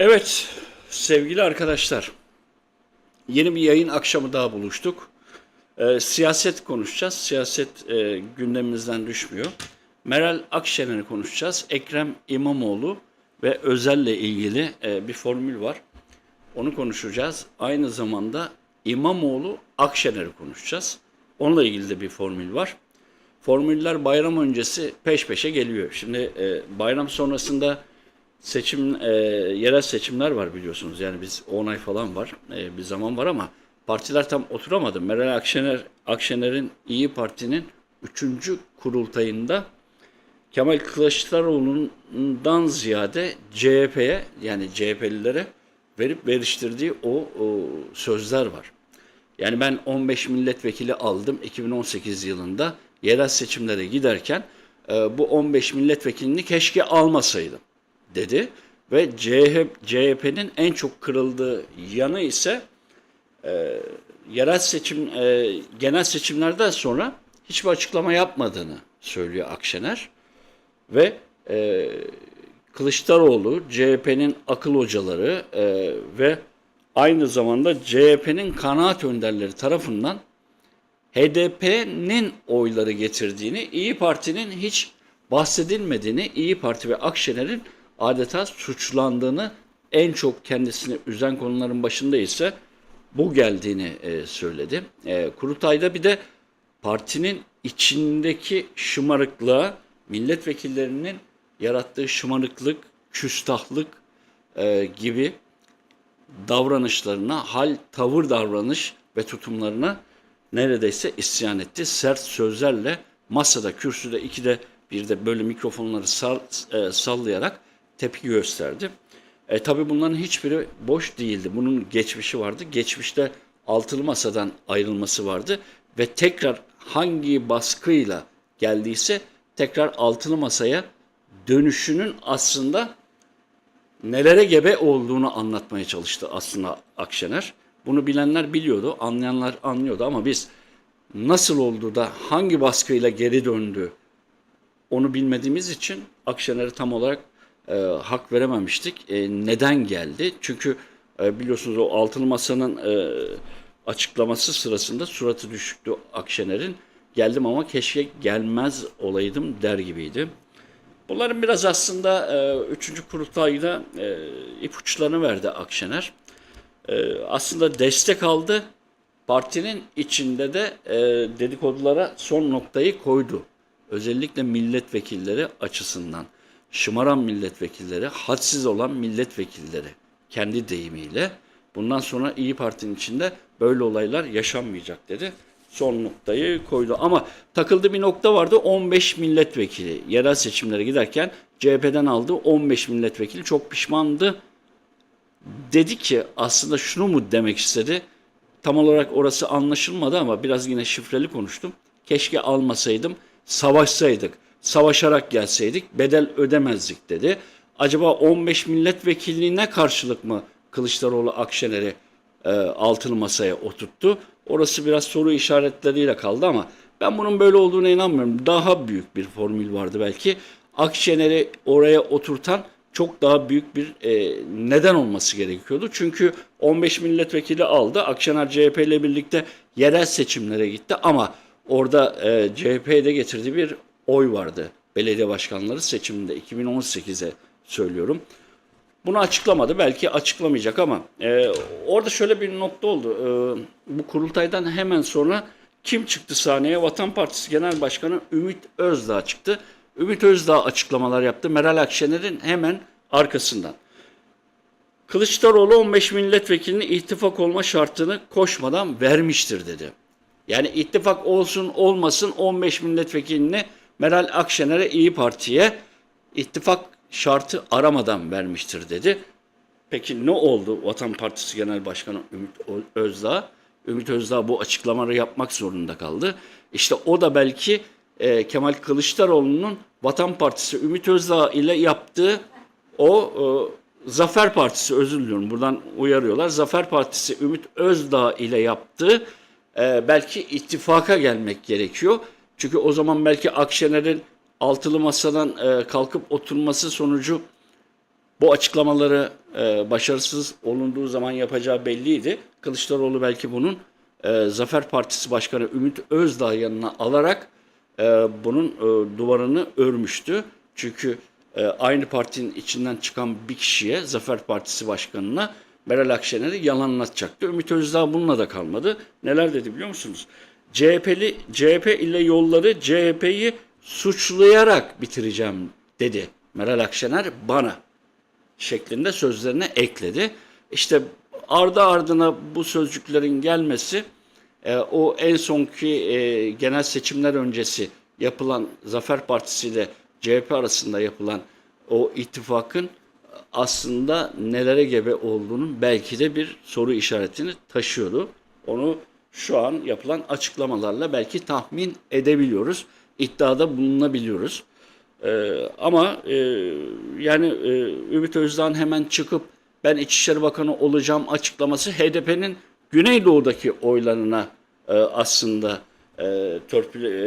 Evet sevgili arkadaşlar yeni bir yayın akşamı daha buluştuk. Ee, siyaset konuşacağız. Siyaset e, gündemimizden düşmüyor. Meral Akşener'i konuşacağız. Ekrem İmamoğlu ve Özel'le ilgili e, bir formül var. Onu konuşacağız. Aynı zamanda İmamoğlu Akşener'i konuşacağız. Onunla ilgili de bir formül var. Formüller bayram öncesi peş peşe geliyor. Şimdi e, bayram sonrasında seçim e, yerel seçimler var biliyorsunuz. Yani biz 10 ay falan var. E, bir zaman var ama partiler tam oturamadı. Meral Akşener Akşener'in İyi Parti'nin 3. kurultayında Kemal Kılıçdaroğlu'ndan ziyade CHP'ye yani CHP'lilere verip veriştirdiği o, o sözler var. Yani ben 15 milletvekili aldım 2018 yılında yerel seçimlere giderken e, bu 15 milletvekilini keşke almasaydım dedi. Ve CHP, CHP'nin en çok kırıldığı yanı ise e, yerel seçim e, genel seçimlerden sonra hiçbir açıklama yapmadığını söylüyor Akşener. Ve e, Kılıçdaroğlu, CHP'nin akıl hocaları e, ve aynı zamanda CHP'nin kanaat önderleri tarafından HDP'nin oyları getirdiğini, İyi Parti'nin hiç bahsedilmediğini, İyi Parti ve Akşener'in adeta suçlandığını, en çok kendisini üzen konuların başında ise bu geldiğini e, söyledi. E, Kurultay'da bir de partinin içindeki şımarıklığa, milletvekillerinin yarattığı şımarıklık, küstahlık e, gibi davranışlarına, hal, tavır davranış ve tutumlarına neredeyse isyan etti. Sert sözlerle masada, kürsüde, ikide bir de böyle mikrofonları sal, e, sallayarak tepki gösterdi. E, tabii bunların hiçbiri boş değildi. Bunun geçmişi vardı. Geçmişte altılı masadan ayrılması vardı ve tekrar hangi baskıyla geldiyse tekrar altılı masaya dönüşünün aslında nelere gebe olduğunu anlatmaya çalıştı aslında Akşener. Bunu bilenler biliyordu, anlayanlar anlıyordu ama biz nasıl oldu da hangi baskıyla geri döndü onu bilmediğimiz için Akşener'e tam olarak e, hak verememiştik. E, neden geldi? Çünkü e, biliyorsunuz o altılı masanın e, açıklaması sırasında suratı düşüktü Akşener'in. Geldim ama keşke gelmez olaydım der gibiydi. Bunların biraz aslında e, üçüncü kurultayda e, ipuçlarını verdi Akşener. E, aslında destek aldı. Partinin içinde de e, dedikodulara son noktayı koydu. Özellikle milletvekilleri açısından. Şımaran milletvekilleri, hadsiz olan milletvekilleri kendi deyimiyle. Bundan sonra İyi Parti'nin içinde böyle olaylar yaşanmayacak dedi son noktayı koydu. Ama takıldığı bir nokta vardı. 15 milletvekili yerel seçimlere giderken CHP'den aldığı 15 milletvekili çok pişmandı. Dedi ki aslında şunu mu demek istedi? Tam olarak orası anlaşılmadı ama biraz yine şifreli konuştum. Keşke almasaydım, savaşsaydık, savaşarak gelseydik bedel ödemezdik dedi. Acaba 15 milletvekilliğine karşılık mı Kılıçdaroğlu Akşener'i e, altılı masaya oturttu? Orası biraz soru işaretleriyle kaldı ama ben bunun böyle olduğuna inanmıyorum. Daha büyük bir formül vardı belki. Akşener'i oraya oturtan çok daha büyük bir e, neden olması gerekiyordu. Çünkü 15 milletvekili aldı. Akşener CHP ile birlikte yerel seçimlere gitti ama orada e, CHP'de getirdiği bir oy vardı. Belediye başkanları seçiminde 2018'e söylüyorum. Bunu açıklamadı. Belki açıklamayacak ama e, orada şöyle bir nokta oldu. E, bu kurultaydan hemen sonra kim çıktı sahneye? Vatan Partisi Genel Başkanı Ümit Özdağ çıktı. Ümit Özdağ açıklamalar yaptı. Meral Akşener'in hemen arkasından. Kılıçdaroğlu 15 milletvekilinin ittifak olma şartını koşmadan vermiştir dedi. Yani ittifak olsun olmasın 15 milletvekilini Meral Akşener'e İyi Parti'ye ittifak şartı aramadan vermiştir dedi. Peki ne oldu Vatan Partisi Genel Başkanı Ümit Özdağ? Ümit Özdağ bu açıklamaları yapmak zorunda kaldı. İşte o da belki e, Kemal Kılıçdaroğlu'nun Vatan Partisi Ümit Özdağ ile yaptığı o e, Zafer Partisi özür diliyorum buradan uyarıyorlar. Zafer Partisi Ümit Özdağ ile yaptığı e, belki ittifaka gelmek gerekiyor. Çünkü o zaman belki Akşener'in altılı masadan e, kalkıp oturması sonucu Bu açıklamaları e, başarısız olunduğu zaman yapacağı belliydi. Kılıçdaroğlu belki bunun e, Zafer Partisi Başkanı Ümit Özdağ yanına alarak e, bunun e, duvarını örmüştü. Çünkü e, aynı partinin içinden çıkan bir kişiye Zafer Partisi Başkanı'na Meral Akşener'i yalanlatacaktı. Ümit Özdağ bununla da kalmadı. Neler dedi biliyor musunuz? CHP'li CHP ile yolları CHP'yi suçlayarak bitireceğim dedi Meral Akşener bana şeklinde sözlerine ekledi. İşte ardı ardına bu sözcüklerin gelmesi e, o en sonki e, genel seçimler öncesi yapılan Zafer Partisi ile CHP arasında yapılan o ittifakın aslında nelere gebe olduğunun belki de bir soru işaretini taşıyordu. Onu şu an yapılan açıklamalarla belki tahmin edebiliyoruz. İddiada bulunabiliyoruz. Ee, ama e, yani e, Ümit Özdağ'ın hemen çıkıp ben İçişleri Bakanı olacağım açıklaması HDP'nin Güneydoğu'daki oylarına e, aslında e, törpü e,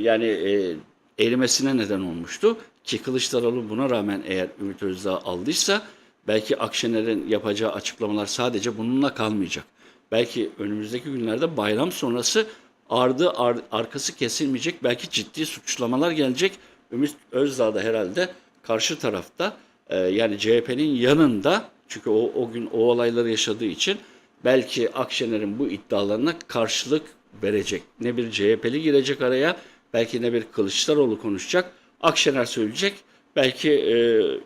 yani e, erimesine neden olmuştu. Ki Kılıçdaroğlu buna rağmen eğer Ümit Özdağ aldıysa belki Akşener'in yapacağı açıklamalar sadece bununla kalmayacak. Belki önümüzdeki günlerde bayram sonrası ardı ar- arkası kesilmeyecek belki ciddi suçlamalar gelecek. Ümit Özdağ da herhalde karşı tarafta e, yani CHP'nin yanında çünkü o, o gün o olayları yaşadığı için belki Akşener'in bu iddialarına karşılık verecek. Ne bir CHP'li girecek araya belki ne bir Kılıçdaroğlu konuşacak. Akşener söyleyecek. Belki e,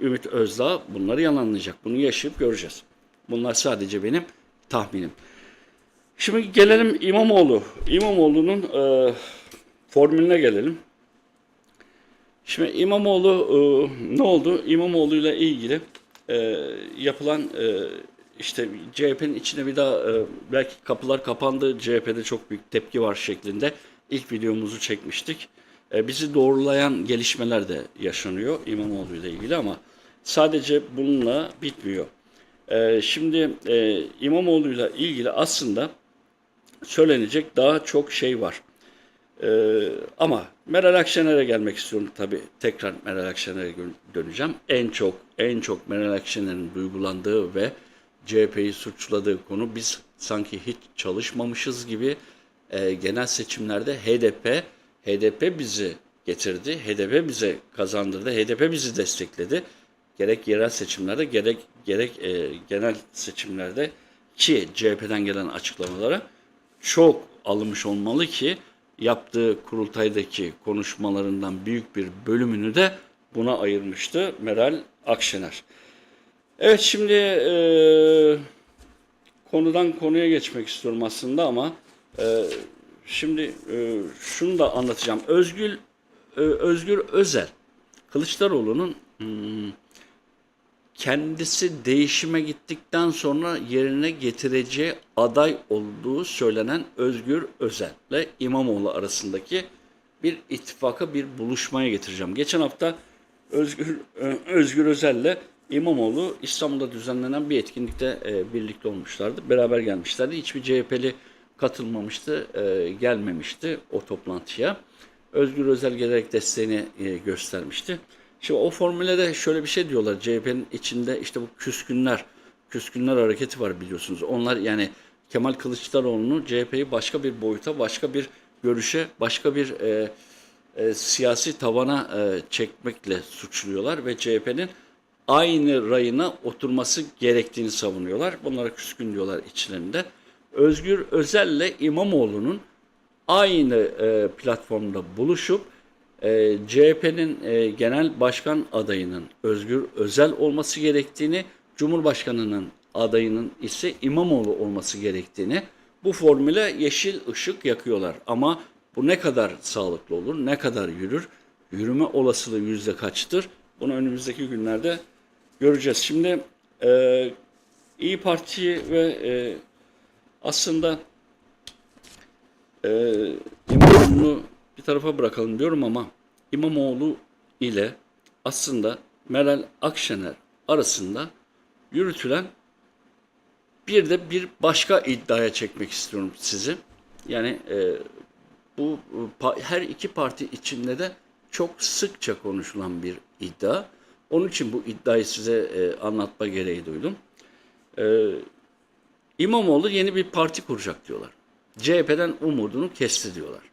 Ümit Özdağ bunları yalanlayacak. Bunu yaşayıp göreceğiz. Bunlar sadece benim tahminim. Şimdi gelelim İmamoğlu. İmamoğlu'nun e, formülüne gelelim. Şimdi İmamoğlu e, ne oldu? İmamoğlu ile ilgili e, yapılan e, işte CHP'nin içine bir daha e, belki kapılar kapandı. CHP'de çok büyük tepki var şeklinde ilk videomuzu çekmiştik. E, bizi doğrulayan gelişmeler de yaşanıyor İmamoğlu ile ilgili ama sadece bununla bitmiyor. E, şimdi e, İmamoğlu ile ilgili aslında söylenecek daha çok şey var. Ee, ama Meral Akşener'e gelmek istiyorum tabii. Tekrar Meral Akşener'e döneceğim. En çok en çok Meral Akşener'in duygulandığı ve CHP'yi suçladığı konu biz sanki hiç çalışmamışız gibi e, genel seçimlerde HDP HDP bizi getirdi. HDP bize kazandırdı. HDP bizi destekledi. Gerek yerel seçimlerde gerek gerek e, genel seçimlerde ki CHP'den gelen açıklamalara çok alınmış olmalı ki yaptığı kurultaydaki konuşmalarından büyük bir bölümünü de buna ayırmıştı Meral Akşener. Evet şimdi e, konudan konuya geçmek istiyorum aslında ama e, şimdi e, şunu da anlatacağım. Özgül e, Özgür Özel Kılıçdaroğlu'nun hmm, kendisi değişime gittikten sonra yerine getireceği aday olduğu söylenen Özgür Özel ile İmamoğlu arasındaki bir ittifaka bir buluşmaya getireceğim. Geçen hafta Özgür Ö- Özgür Özel ile İmamoğlu İstanbul'da düzenlenen bir etkinlikte e, birlikte olmuşlardı. Beraber gelmişlerdi. Hiçbir CHP'li katılmamıştı, e, gelmemişti o toplantıya. Özgür Özel gelerek desteğini e, göstermişti. Şimdi o formüle de şöyle bir şey diyorlar. CHP'nin içinde işte bu küskünler, küskünler hareketi var biliyorsunuz. Onlar yani Kemal Kılıçdaroğlu'nu CHP'yi başka bir boyuta, başka bir görüşe, başka bir e, e, siyasi tabana e, çekmekle suçluyorlar ve CHP'nin aynı rayına oturması gerektiğini savunuyorlar. Bunlara küskün diyorlar içlerinde. Özgür Özel'le İmamoğlu'nun aynı e, platformda buluşup e, CHP'nin e, genel başkan adayının Özgür Özel olması gerektiğini, Cumhurbaşkanının adayının ise İmamoğlu olması gerektiğini bu formüle yeşil ışık yakıyorlar. Ama bu ne kadar sağlıklı olur, ne kadar yürür, yürüme olasılığı yüzde kaçtır? Bunu önümüzdeki günlerde göreceğiz. Şimdi e, İyi Parti ve e, aslında e, İmamoğlu'nu bir tarafa bırakalım diyorum ama İmamoğlu ile aslında Meral Akşener arasında yürütülen bir de bir başka iddiaya çekmek istiyorum sizi. Yani e, bu her iki parti içinde de çok sıkça konuşulan bir iddia. Onun için bu iddiayı size e, anlatma gereği duydum. E, İmamoğlu yeni bir parti kuracak diyorlar. CHP'den umudunu kesti diyorlar.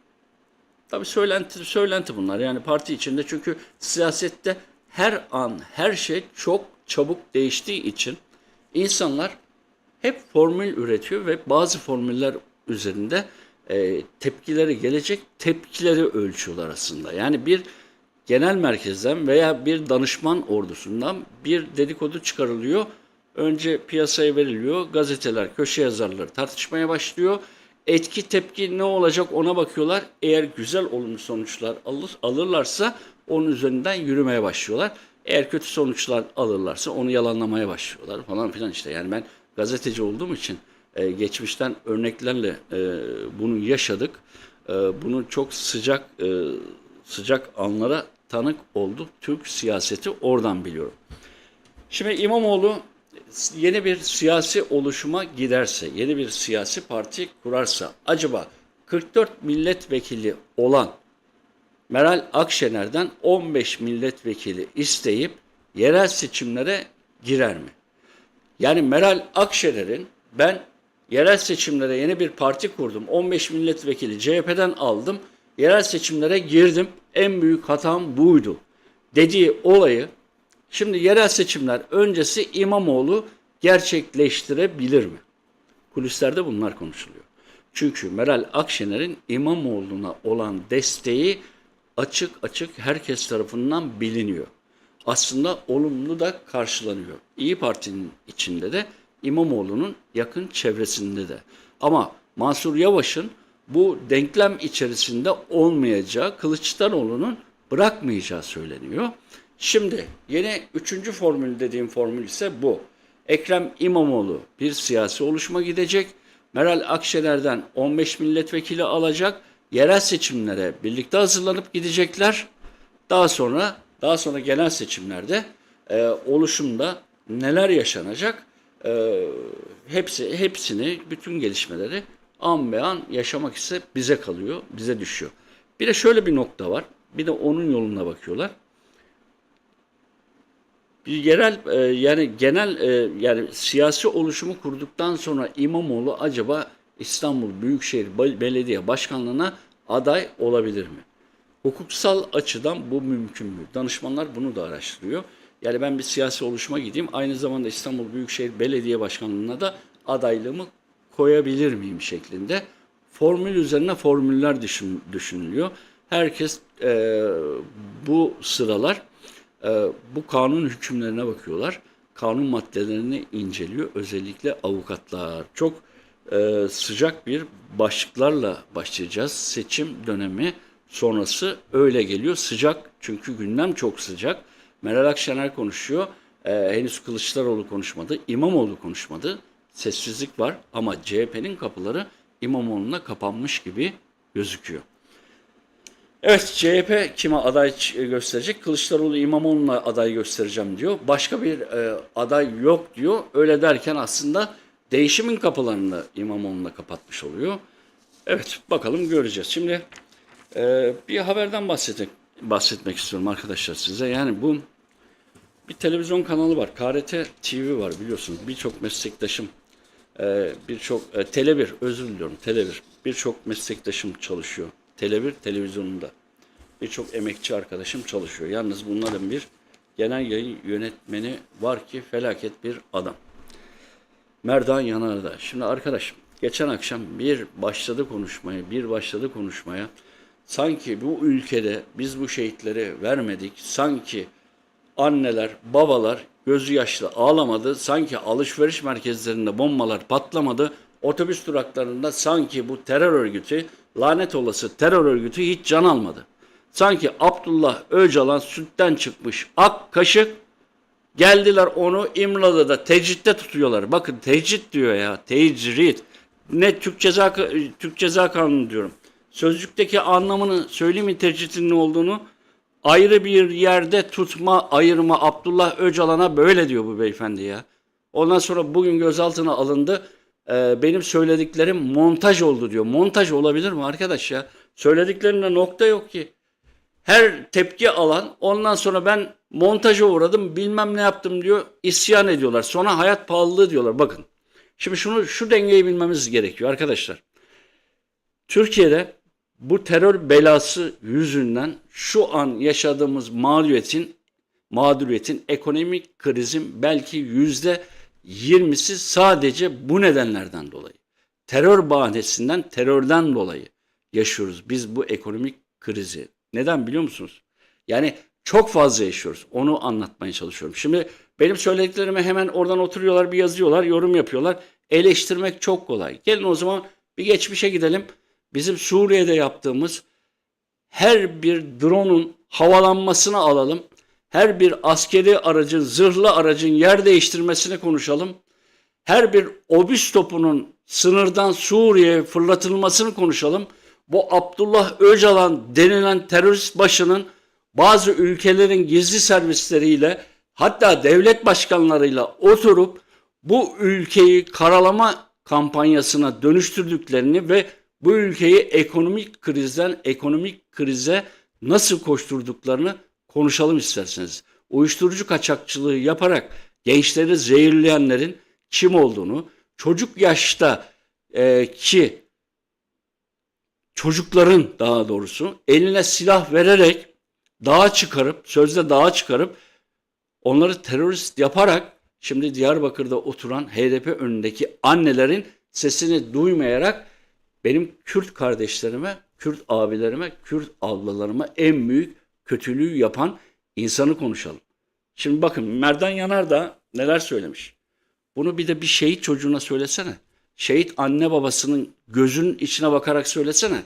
Tabii söylenti, söylenti bunlar yani parti içinde çünkü siyasette her an her şey çok çabuk değiştiği için insanlar hep formül üretiyor ve bazı formüller üzerinde e, tepkileri gelecek tepkileri ölçüyorlar aslında. Yani bir genel merkezden veya bir danışman ordusundan bir dedikodu çıkarılıyor. Önce piyasaya veriliyor. Gazeteler, köşe yazarları tartışmaya başlıyor. Etki tepki ne olacak ona bakıyorlar. Eğer güzel olumlu sonuçlar alır, alırlarsa onun üzerinden yürümeye başlıyorlar. Eğer kötü sonuçlar alırlarsa onu yalanlamaya başlıyorlar falan filan işte. Yani ben gazeteci olduğum için e, geçmişten örneklerle e, bunu yaşadık. E, bunu çok sıcak e, sıcak anlara tanık olduk. Türk siyaseti oradan biliyorum. Şimdi İmamoğlu yeni bir siyasi oluşuma giderse, yeni bir siyasi parti kurarsa acaba 44 milletvekili olan Meral Akşener'den 15 milletvekili isteyip yerel seçimlere girer mi? Yani Meral Akşener'in ben yerel seçimlere yeni bir parti kurdum. 15 milletvekili CHP'den aldım. Yerel seçimlere girdim. En büyük hatam buydu. Dediği olayı şimdi yerel seçimler öncesi İmamoğlu gerçekleştirebilir mi? Kulislerde bunlar konuşuluyor. Çünkü Meral Akşener'in İmamoğlu'na olan desteği açık açık herkes tarafından biliniyor. Aslında olumlu da karşılanıyor. İyi Parti'nin içinde de İmamoğlu'nun yakın çevresinde de. Ama Mansur Yavaş'ın bu denklem içerisinde olmayacağı, Kılıçdaroğlu'nun bırakmayacağı söyleniyor. Şimdi yeni üçüncü formül dediğim formül ise bu. Ekrem İmamoğlu bir siyasi oluşuma gidecek. Meral Akşener'den 15 milletvekili alacak. Yerel seçimlere birlikte hazırlanıp gidecekler. Daha sonra daha sonra genel seçimlerde e, oluşumda neler yaşanacak? E, hepsi hepsini bütün gelişmeleri an be an yaşamak ise bize kalıyor, bize düşüyor. Bir de şöyle bir nokta var. Bir de onun yoluna bakıyorlar. Bir yerel e, yani genel e, yani siyasi oluşumu kurduktan sonra İmamoğlu acaba İstanbul Büyükşehir Belediye Başkanlığı'na aday olabilir mi? Hukuksal açıdan bu mümkün mü? Danışmanlar bunu da araştırıyor. Yani ben bir siyasi oluşuma gideyim, aynı zamanda İstanbul Büyükşehir Belediye Başkanlığı'na da adaylığımı koyabilir miyim şeklinde. Formül üzerine formüller düşün, düşünülüyor. Herkes e, bu sıralar e, bu kanun hükümlerine bakıyorlar. Kanun maddelerini inceliyor. Özellikle avukatlar. Çok e, sıcak bir başlıklarla başlayacağız. Seçim dönemi sonrası öyle geliyor. Sıcak çünkü gündem çok sıcak. Meral Akşener konuşuyor. E, henüz Kılıçdaroğlu konuşmadı. İmamoğlu konuşmadı. Sessizlik var ama CHP'nin kapıları İmamoğlu'na kapanmış gibi gözüküyor. Evet CHP kime aday gösterecek? Kılıçdaroğlu İmamoğlu'na aday göstereceğim diyor. Başka bir e, aday yok diyor. Öyle derken aslında değişimin kapılarını İmamoğlu'na kapatmış oluyor. Evet bakalım göreceğiz. Şimdi e, bir haberden bahsetmek, bahsetmek istiyorum arkadaşlar size. Yani bu bir televizyon kanalı var. KRT TV var biliyorsunuz. Birçok meslektaşım e, birçok e, Tele1 özür diliyorum Tele1 birçok meslektaşım çalışıyor. Tele1 televizyonunda birçok emekçi arkadaşım çalışıyor. Yalnız bunların bir genel yayın yönetmeni var ki felaket bir adam. Merdan Yanardağ. Şimdi arkadaşım geçen akşam bir başladı konuşmaya, bir başladı konuşmaya. Sanki bu ülkede biz bu şehitleri vermedik. Sanki anneler, babalar gözü yaşlı ağlamadı. Sanki alışveriş merkezlerinde bombalar patlamadı. Otobüs duraklarında sanki bu terör örgütü, lanet olası terör örgütü hiç can almadı. Sanki Abdullah Öcalan sütten çıkmış ak kaşık geldiler onu İmralı'da tecritte tutuyorlar. Bakın tecrit diyor ya tecrit. Ne Türk Ceza, Türk Ceza Kanunu diyorum. Sözlükteki anlamını söyleyeyim mi tecritin ne olduğunu? ayrı bir yerde tutma, ayırma Abdullah Öcalan'a böyle diyor bu beyefendi ya. Ondan sonra bugün gözaltına alındı. Ee, benim söylediklerim montaj oldu diyor. Montaj olabilir mi arkadaş ya? Söylediklerinde nokta yok ki. her tepki alan ondan sonra ben montaja uğradım bilmem ne yaptım diyor isyan ediyorlar. Sonra hayat pahalılığı diyorlar. Bakın şimdi şunu şu dengeyi bilmemiz gerekiyor arkadaşlar. Türkiye'de bu terör belası yüzünden şu an yaşadığımız mağduriyetin mağduriyetin ekonomik krizin belki yüzde yirmisi sadece bu nedenlerden dolayı. Terör bahanesinden, terörden dolayı yaşıyoruz biz bu ekonomik krizi. Neden biliyor musunuz? Yani çok fazla yaşıyoruz. Onu anlatmaya çalışıyorum. Şimdi benim söylediklerime hemen oradan oturuyorlar, bir yazıyorlar, yorum yapıyorlar. Eleştirmek çok kolay. Gelin o zaman bir geçmişe gidelim. Bizim Suriye'de yaptığımız her bir drone'un havalanmasını alalım. Her bir askeri aracın, zırhlı aracın yer değiştirmesini konuşalım. Her bir obüs topunun sınırdan Suriye'ye fırlatılmasını konuşalım. Bu Abdullah Öcalan denilen terörist başının bazı ülkelerin gizli servisleriyle hatta devlet başkanlarıyla oturup bu ülkeyi karalama kampanyasına dönüştürdüklerini ve bu ülkeyi ekonomik krizden ekonomik krize nasıl koşturduklarını konuşalım isterseniz. Uyuşturucu kaçakçılığı yaparak gençleri zehirleyenlerin kim olduğunu, çocuk yaşta e, ki çocukların daha doğrusu eline silah vererek dağa çıkarıp, sözde dağa çıkarıp onları terörist yaparak şimdi Diyarbakır'da oturan HDP önündeki annelerin sesini duymayarak benim Kürt kardeşlerime, Kürt abilerime, Kürt ablalarıma en büyük kötülüğü yapan insanı konuşalım. Şimdi bakın Merdan Yanar da neler söylemiş. Bunu bir de bir şehit çocuğuna söylesene. Şehit anne babasının gözünün içine bakarak söylesene.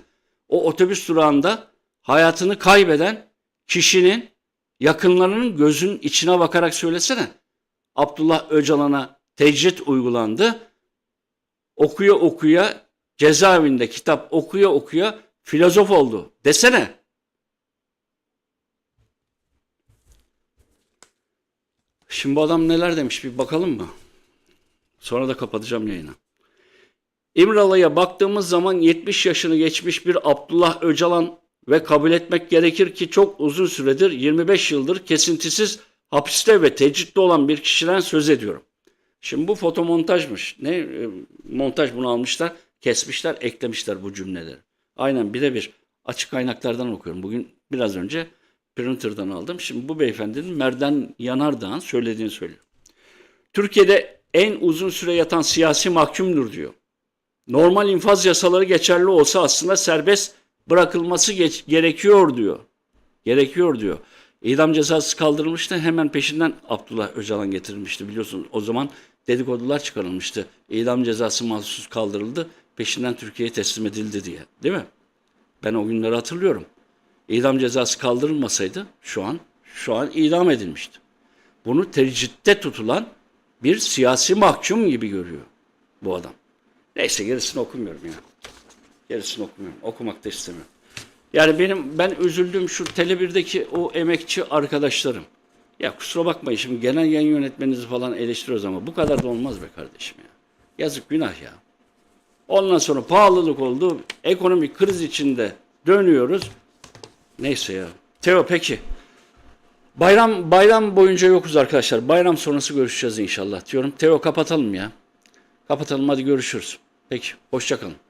O otobüs durağında hayatını kaybeden kişinin yakınlarının gözünün içine bakarak söylesene. Abdullah Öcalan'a tecrit uygulandı. Okuya okuya cezaevinde kitap okuya okuya filozof oldu desene. Şimdi bu adam neler demiş bir bakalım mı? Sonra da kapatacağım yayını. İmralı'ya baktığımız zaman 70 yaşını geçmiş bir Abdullah Öcalan ve kabul etmek gerekir ki çok uzun süredir 25 yıldır kesintisiz hapiste ve tecritte olan bir kişiden söz ediyorum. Şimdi bu fotomontajmış. Ne e, montaj bunu almışlar, kesmişler, eklemişler bu cümleleri. Aynen birebir açık kaynaklardan okuyorum. Bugün biraz önce printer'dan aldım. Şimdi bu beyefendinin Merdan Yanardağ'ın söylediğini söylüyor. Türkiye'de en uzun süre yatan siyasi mahkumdur diyor. Normal infaz yasaları geçerli olsa aslında serbest bırakılması geç- gerekiyor diyor. Gerekiyor diyor. İdam cezası kaldırılmıştı. Hemen peşinden Abdullah Öcalan getirilmişti. Biliyorsunuz o zaman dedikodular çıkarılmıştı. İdam cezası mahsus kaldırıldı. Peşinden Türkiye'ye teslim edildi diye. Değil mi? Ben o günleri hatırlıyorum. İdam cezası kaldırılmasaydı şu an şu an idam edilmişti. Bunu tecritte tutulan bir siyasi mahkum gibi görüyor bu adam. Neyse gerisini okumuyorum ya. Gerisini okumuyorum. Okumak da istemiyorum. Yani benim ben üzüldüğüm şu Tele1'deki o emekçi arkadaşlarım. Ya kusura bakmayın şimdi genel yayın yönetmeninizi falan eleştiriyoruz ama bu kadar da olmaz be kardeşim ya. Yazık günah ya. Ondan sonra pahalılık oldu. Ekonomik kriz içinde dönüyoruz. Neyse ya. Teo peki. Bayram bayram boyunca yokuz arkadaşlar. Bayram sonrası görüşeceğiz inşallah diyorum. Teo kapatalım ya. Kapatalım hadi görüşürüz. Peki hoşça kalın.